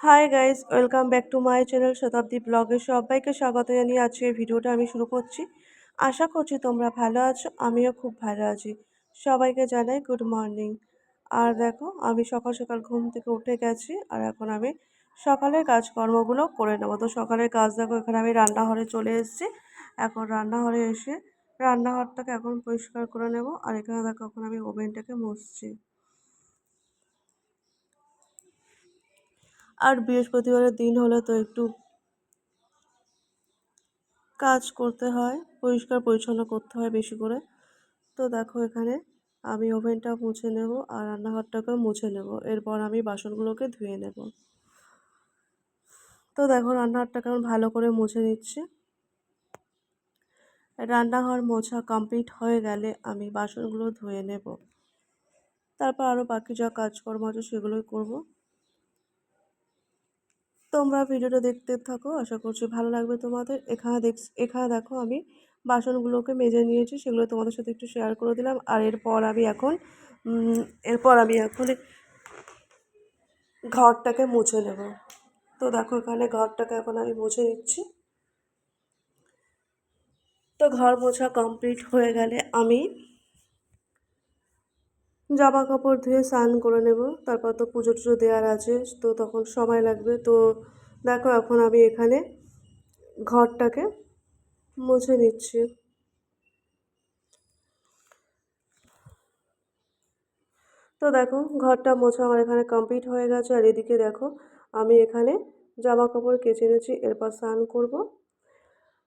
Hi guys welcome back to my channel Shatabdi ব্লগে সবাইকে স্বাগত জানিয়ে আজকে ভিডিওটা আমি শুরু করছি। আশা করছি তোমরা ভালো আছো, আমিও খুব ভালো আছি। সবাইকে জানাই গুড মর্নিং আর দেখো, আমি সকাল সকাল ঘুম থেকে উঠে গেছি, আর এখন আমি সকালের কাজকর্মগুলো করে নেব। তো সকালের কাজ দেখো, এখানে আমি রান্নাঘরে চলে এসেছি। এখন রান্নাঘরে এসে রান্নাঘরটাকে এখন পরিষ্কার করে নেব। আর এখানে দেখো, এখন আমি ওভেনটাকে মুছছি। আর বৃহস্পতিবারের দিন হলে তো একটু কাজ করতে হয়, পরিষ্কার পরিচ্ছন্ন করতে হয় বেশি করে। তো দেখো এখানে আমি ওভেনটা মুছে নেব আর রান্নাঘরটাকেও মুছে নেব। এরপর আমি বাসনগুলোকে ধুয়ে নেব। তো দেখো রান্নাঘরটাকে আমি ভালো করে মুছে নিচ্ছি। রান্নাঘর মোছা কমপ্লিট হয়ে গেলে আমি বাসনগুলো ধুয়ে নেব। তারপর আরও বাকি যা কাজকর্ম আছে সেগুলোই করব। তোমরা ভিডিওটা দেখতে থাকো, আশা করছি ভালো লাগবে তোমাদের। এখানে দেখ, এখানে দেখো আমি বাসনগুলোকে মেজে নিয়েছি, সেগুলো তোমাদের সাথে একটু শেয়ার করে দিলাম। আর এরপর আমি এখন এরপর আমি এখন ঘরটাকে মুছে নেব। তো দেখো এখানে ঘরটাকে এখন আমি মুছে নিচ্ছি। তো ঘর মোছা কমপ্লিট হয়ে গেলে আমি জামা কাপড় ধুয়ে স্নান করে নেব। তারপর তো পুজো টুজো দেওয়ার আছে, তো তখন সময় লাগবে। তো দেখো, এখন আমি এখানে ঘরটাকে মুছে নিচ্ছি। তো দেখো, ঘরটা মোছা আমার এখানে কমপ্লিট হয়ে গেছে। আর এদিকে দেখো, আমি এখানে জামা কাপড় কেচে নিয়েছি এরপর স্নান করব।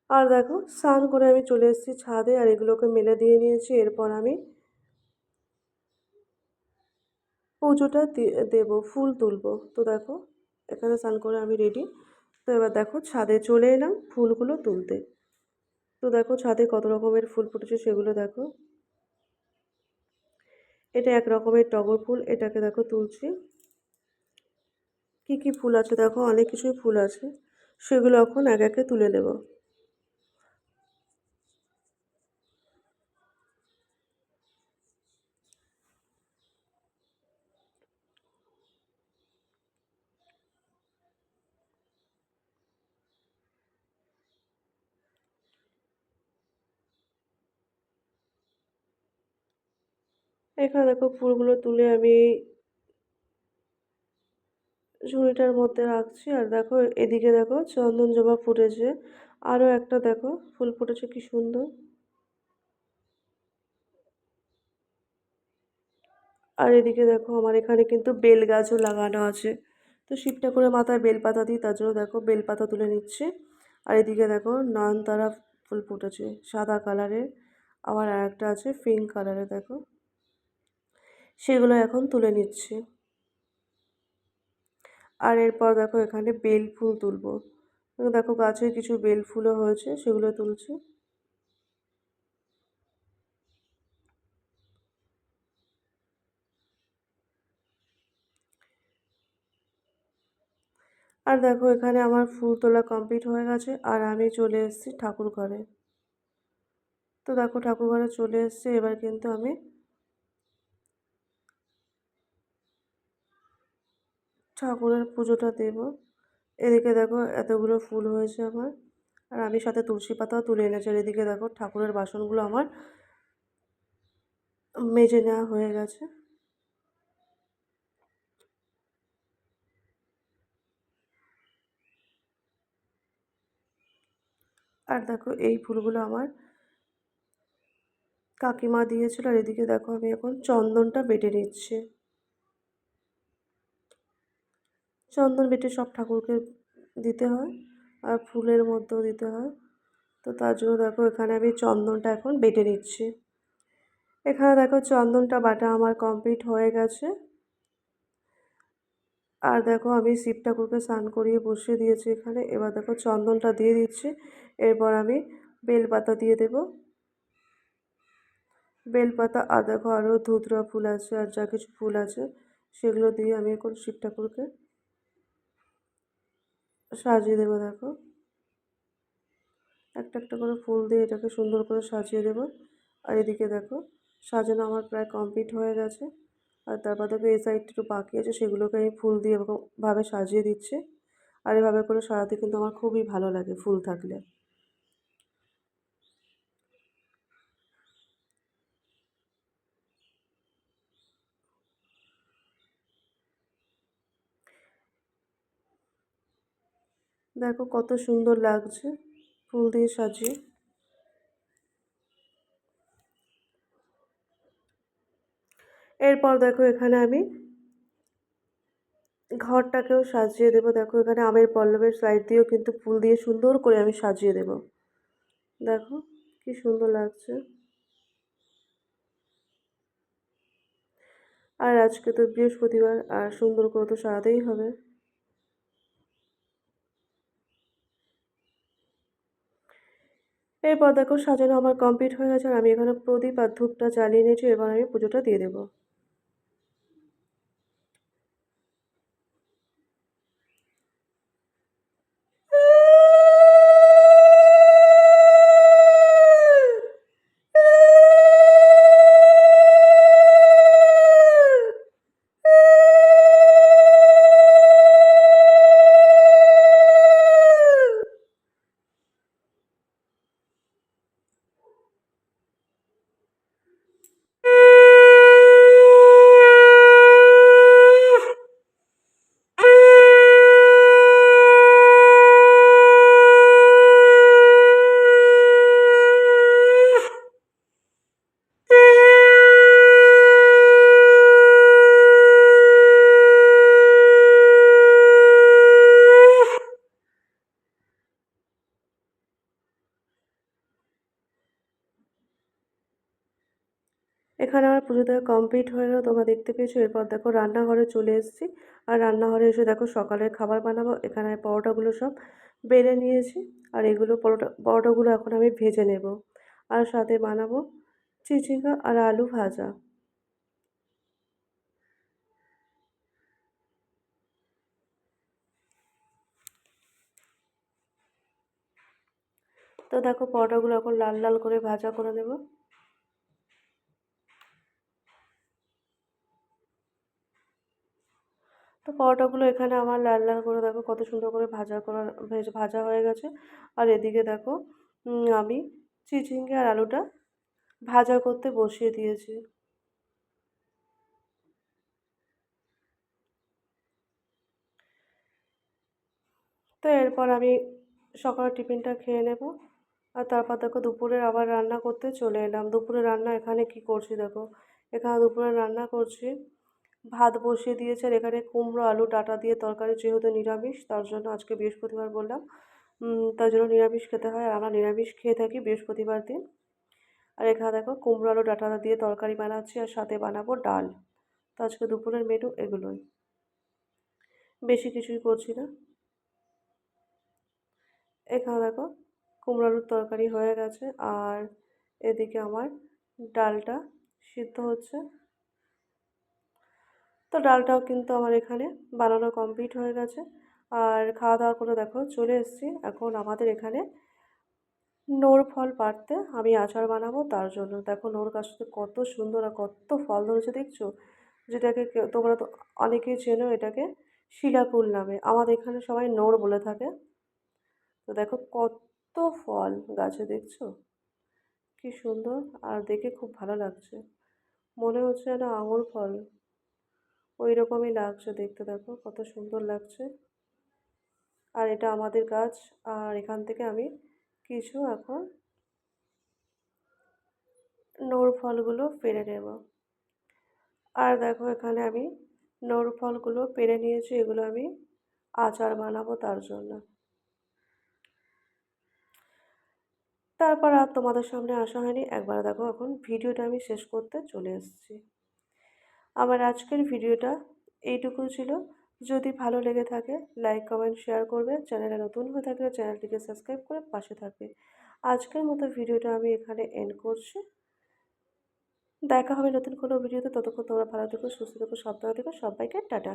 আর দেখো, স্নান করে আমি চলে এসেছি ছাদে, আর এগুলোকে মেলে দিয়ে নিয়েছি। এরপর আমি পুজোটা দেব, ফুল তুলব। তো দেখো, এখানে স্নান করে আমি রেডি তো এবার দেখো, ছাদে চলে এলাম ফুলগুলো তুলতে। তো দেখো, ছাদে কত রকমের ফুল ফুটেছে সেগুলো দেখো। এটা এক রকমের টগর ফুল, এটাকে দেখো তুলছি। কি কি ফুল আছে দেখো, অনেক কিছুই ফুল আছে। সেগুলো এখন এক একে তুলে নেব। এখানে দেখো ফুলগুলো তুলে আমি ঝুড়িটার মধ্যে রাখছি। আর দেখো এদিকে দেখো চন্দন জবা ফুটেছে। আরও একটা দেখো, ফুল ফুটেছে কি সুন্দর। আর এদিকে দেখো আমার এখানে কিন্তু বেল গাছও লাগানো আছে। তো শিব ঠাকুরের মাথায় বেলপাতা দিই, তার জন্য দেখো বেলপাতা তুলে নিচ্ছে। আর এদিকে দেখো নয়নতারা ফুল ফুটেছে, সাদা কালারের। আবার আর একটা আছে, পিঙ্ক কালারের, দেখো। সেগুলো এখন তুলে নিচ্ছি। আর এরপর দেখো এখানে বেল ফুল তুলবো। দেখো গাছে কিছু বেল ফুলও হয়েছে, সেগুলো তুলছি। আর দেখো এখানে আমার ফুল তোলা কমপ্লিট হয়ে গেছে, আর আমি চলে এসেছি ঠাকুর ঘরে। তো দেখো ঠাকুর ঘরে চলে এসেছি, এবার কিন্তু আমি ঠাকুরের পুজোটা দেব। এদিকে দেখো এতগুলো ফুল হয়েছে আমার। আর আমি সাথে তুলসী পাতাও তুলে এনেছি। আর এদিকে দেখো ঠাকুরের বাসনগুলো আমার মেজে নেওয়া হয়ে গেছে। আর দেখো এই ফুলগুলো আমার কাকিমা দিয়েছিল। আর এদিকে দেখো আমি এখন চন্দনটা বেটে নিচ্ছি। চন্দন বেটে সব ঠাকুরকে দিতে হয় আর ফুলের মধ্যেও দিতে হয়। তো তার জন্য দেখো এখানে আমি চন্দনটা এখন বেটে নিচ্ছি। এখানে দেখো চন্দনটা বাটা আমার কমপ্লিট হয়ে গেছে। আর দেখো আমি শিব ঠাকুরকে স্নান করিয়ে বসিয়ে দিয়েছি এখানে। এবার দেখো চন্দনটা দিয়ে দিচ্ছি। এরপর আমি বেলপাতা দিয়ে দেব। বেলপাতা আর দেখো আরও ধুতরা ফুল আছে আর যা কিছু ফুল আছে সেগুলো দিয়ে আমি এখন শিব ঠাকুরকে সাজিয়ে দেবো, দেখো। একটা একটা করে ফুল দিয়ে এটাকে সুন্দর করে সাজিয়ে দেব। আর এদিকে দেখো, সাজানো আমার প্রায় কমপ্লিট হয়ে গেছে। আর তারপর দেখো, এই সাইডটা একটু বাকি আছে, সেগুলোকে আমি ফুল দিয়ে এরকমভাবে সাজিয়ে দিচ্ছি। আর এভাবে করে সাজাতে কিন্তু আমার খুবই ভালো লাগে ফুল থাকলে। দেখো কত সুন্দর লাগছে ফুল দিয়ে সাজিয়ে। এরপর দেখো এখানে আমি ঘরটাকেও সাজিয়ে দেবো। দেখো এখানে আমের পল্লবের সাইড দিয়েও কিন্তু ফুল দিয়ে সুন্দর করে আমি সাজিয়ে দেব। দেখো কি সুন্দর লাগছে। আর আজকে তো বৃহস্পতিবার, আর সুন্দর করে তো সাজাতেই হবে। এরপর দেখো সাজানো আমার কমপ্লিট হয়ে গেছে আর আমি এখানে প্রদীপ আর ধূপটা জ্বালিয়ে নিয়েছি, এবার আমি পুজোটা দিয়ে দেবো। এখানে আমার পুজো দেওয়া কমপ্লিট হয়ে গেল, তোমরা দেখতে পেয়েছ। এরপর দেখো রান্নাঘরে চলে এসেছি। আর রান্নাঘরে এসে দেখো সকালের খাবার বানাবো। এখানে পরোটাগুলো সব বেড়ে নিয়েছি। আর এগুলো পরোটা, পরোটাগুলো এখন আমি ভেজে নেব। আর সাথে বানাবো চিচিঙ্গা আর আলু ভাজা। তো দেখো পরোটাগুলো এখন লাল লাল করে ভাজা করে নেব। পরোটাগুলো এখানে আমার লাল লাল করে দেখো, কত সুন্দর করে ভাজা করা ভেজ ভাজা হয়ে গেছে। আর এদিকে দেখো আমি চিচিঙ্গে আর আলুটা ভাজা করতে বসিয়ে দিয়েছি। তো এরপর আমি সকালের টিফিনটা খেয়ে নেব। আর তারপর দেখো, দুপুরের আবার রান্না করতে চলে এলাম। দুপুরে রান্না এখানে কি করছি দেখো? এখানে দুপুরে রান্না করছি ভাত বসিয়ে দিয়েছে আর এখানে কুমড়ো, আলু, ডাঁটা দিয়ে তরকারি যেহেতু নিরামিষ, তার জন্য আজকে বৃহস্পতিবার বললাম। তার জন্য নিরামিষ খেতে হয়। আর আমরা নিরামিষ খেয়ে থাকি বৃহস্পতিবার দিন। আর এখানে দেখো, কুমড়ো, আলু, ডাঁটা দিয়ে তরকারি বানাচ্ছি আর সাথে বানাবো ডাল। তো আজকে দুপুরের মেনু এগুলোই। বেশি কিছুই করছি না। এখানে দেখো, কুমড়ো, আলুর তরকারি হয়ে গেছে। আর এদিকে আমার ডালটা সিদ্ধ হচ্ছে। তো ডালটাও কিন্তু আমার এখানে বানানো কমপ্লিট হয়ে গেছে। আর খাওয়া দাওয়া করে দেখো চলে এসেছি। এখন আমাদের এখানে নোর ফল পাড়তে আমি আচার বানাবো, তার জন্য দেখো নোর গাছটা কত সুন্দর আর কত ফল ধরেছে, দেখছ? যেটাকে তোমরা তো অনেকেই চেনো, এটাকে শিলাকুল নামে। আমাদের এখানে সবাই নোর বলে থাকে। তো দেখো কত ফল গাছে, দেখছ? কি সুন্দর, আর দেখে খুব ভালো লাগছে। মনে হচ্ছে যেন আঙুর ফল। ওই রকমই লাগছে দেখতে, দেখো কত সুন্দর লাগছে। আর এটা আমাদের গাছ, আর এখান থেকে আমি কিছু এখন নোর ফলগুলো পেরে নেব। আর দেখো এখানে আমি নোর ফলগুলো পেরে নিয়েছি, এগুলো আমি আচার বানাবো তার জন্য। তারপর আর তোমাদের সামনে আসা হয়নি, একবার দেখো এখন ভিডিওটা আমি শেষ করতে চলে এসেছি। আমার আজকের ভিডিওটা এইটুকু ছিল। যদি ভালো লেগে থাকে লাইক কমেন্ট শেয়ার করবে। চ্যানেলে নতুন হয়ে থাকলে চ্যানেলটিকে সাবস্ক্রাইব করে পাশে থাকবে। আজকের মতো ভিডিওটা আমি এখানে এন্ড করছি। দেখা হবে নতুন কোনো ভিডিওতে। ততক্ষণ তোমরা ভালো থেকো, সুস্থ থেকো, সাবধানে থেকো। সবাইকে টাটা।